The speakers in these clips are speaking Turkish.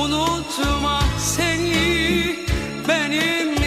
Unutma seni benim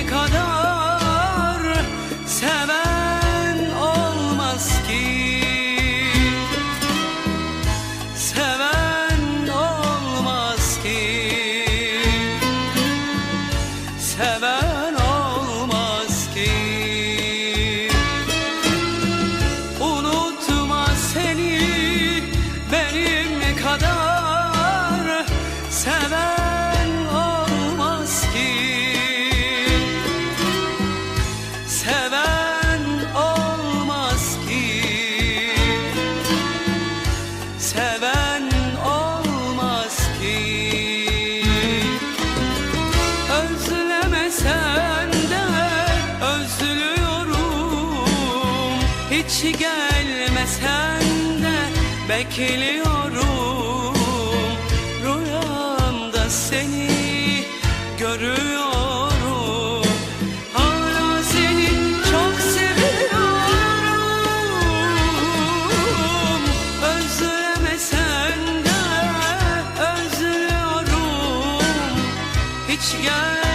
bekliyorum Rüyamda seni görüyorum. Hiç gelmesen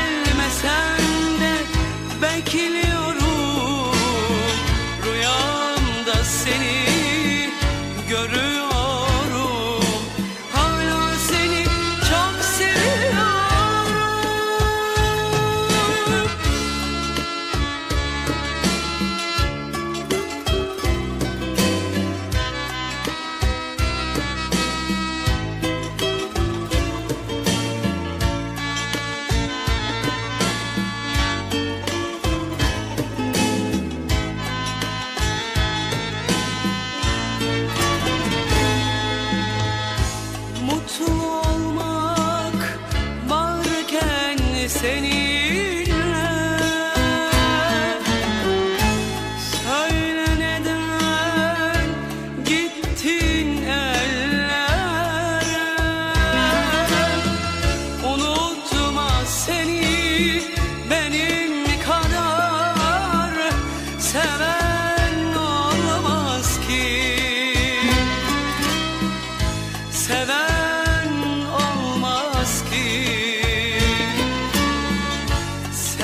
varken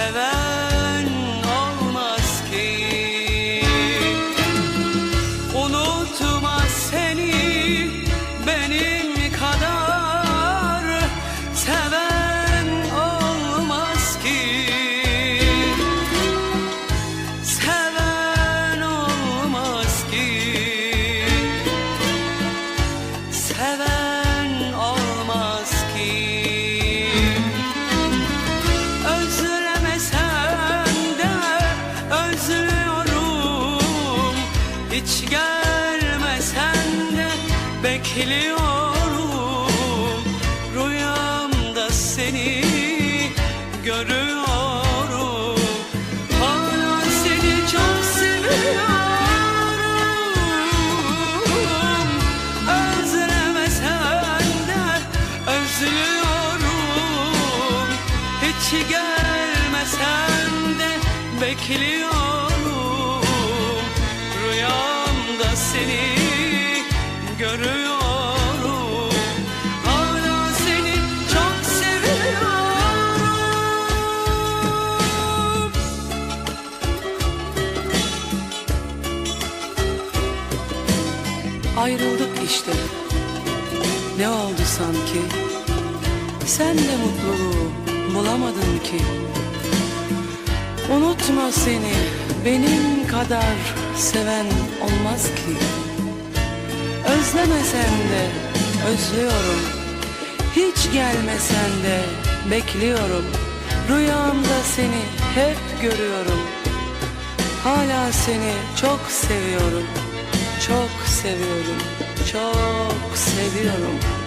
Seven bekliyorum Rüyamda seni görüyorum. Hala seni çok seviyorum. Özlemesen de özlüyorum. Hiç gelmesen de bekliyorum Ayrıldık işte. Ne oldu sanki? Sen de mutluluğu bulamadın ki. Unutma seni benim kadar seven olmaz ki. Özlemesen de özlüyorum. Hiç gelmesen de bekliyorum. Rüyamda seni hep görüyorum. Hala seni çok seviyorum. Çok seviyorum. Çok seviyorum.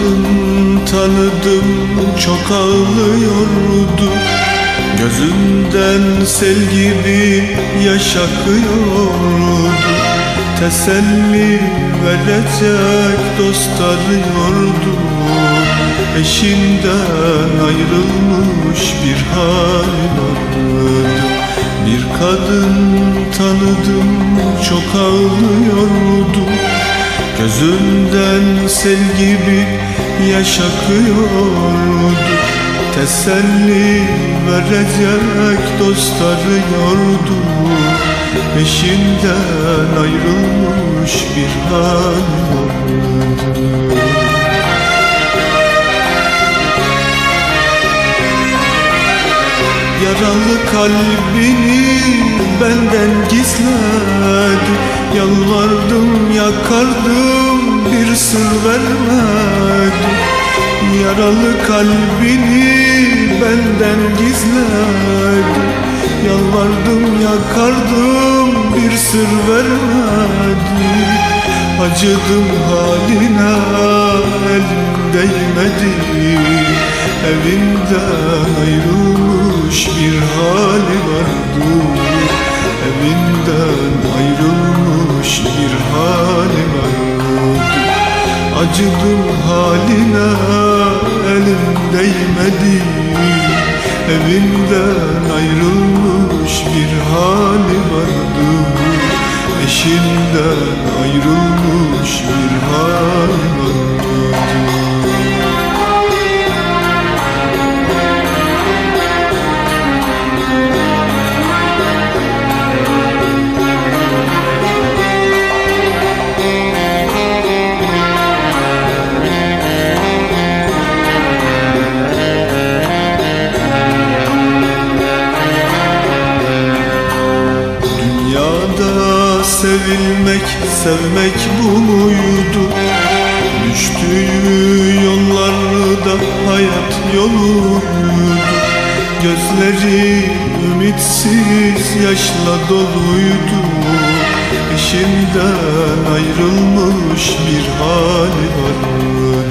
Kadın tanıdım çok ağlıyordu. Gözünden sel gibi yaş akıyordu. Teselli verecek dost arıyordu. Eşinden ayrılmış bir hal vardı Bir kadın tanıdım çok ağlıyordu Gözünden sel gibi yaş akıyordu Teselli verecek dost arıyordu Eşinden ayrılmış bir hal vardı Yaralı kalbini benden gizledi Yalvardım yakardım bir sır vermedi Yaralı kalbini benden gizledi Yalvardım yakardım bir sır vermedi Acıdım haline elim değmedi Evinden ayrılmış bir hali vardı. Evinden ayrılmış bir hali vardı. Acıdım haline elim değmedi Evinden ayrılmış bir hali vardı Eşinden ayrılmış bir hali vardı sevilmek, sevmek bu muydu? Düştüğü yollarda hayat yoluydu Gözleri ümitsiz yaşla doluydu Eşinden ayrılmış bir hali vardı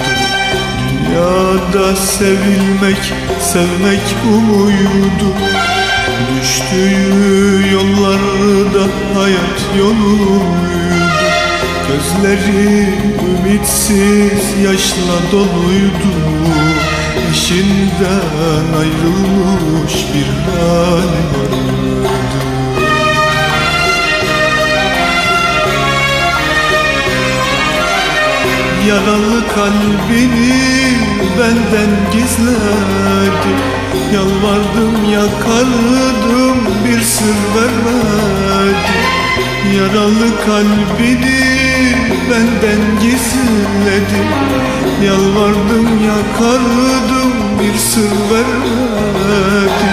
Dünyada sevilmek, sevmek bu muydu? Düştüğü yollarda hayat yoluydu. Gözleri ümitsiz yaşla doluydu. Eşinden ayrılmış bir hali vardı. Yaralı kalbini benden gizledi. Yalvardım yakardım bir sır vermedi Yaralı kalbini benden gizledi. Yalvardım yakardım bir sır vermedi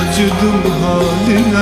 Acıdım haline.